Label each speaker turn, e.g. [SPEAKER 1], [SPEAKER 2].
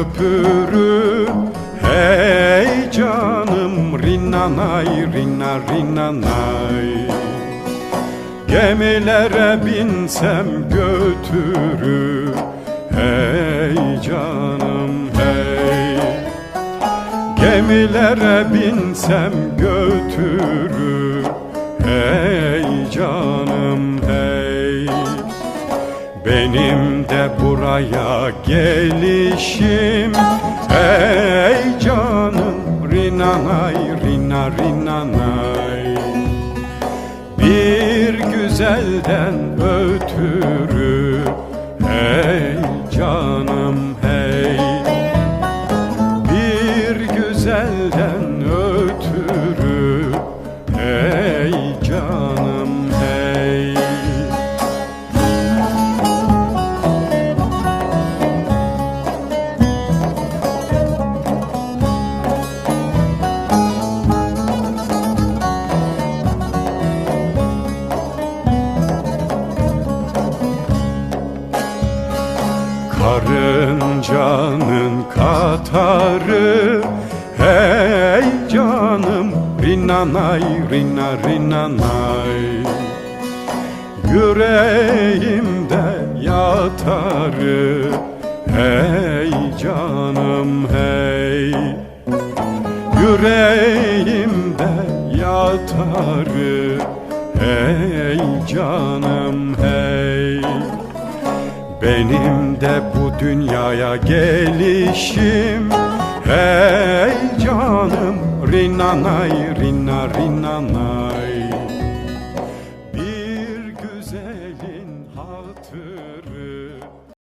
[SPEAKER 1] öpürüm. Hey canım rinnanay rinna rinnanay Gemilere binsem götürür Hey canım hey. Gemilere binsem götürür Hey canım. Benim de buraya gelişim. Hey canım rinanay rina rinanay Bir güzelden ötürü Karıncanın katarı. Hey canım Rinanay rina rinanay. Yüreğimde yatarı. Hey canım hey. Yüreğimde yatarı. Hey canım hey benim de bu dünyaya gelişim. Hey canım rinanay rina rinanay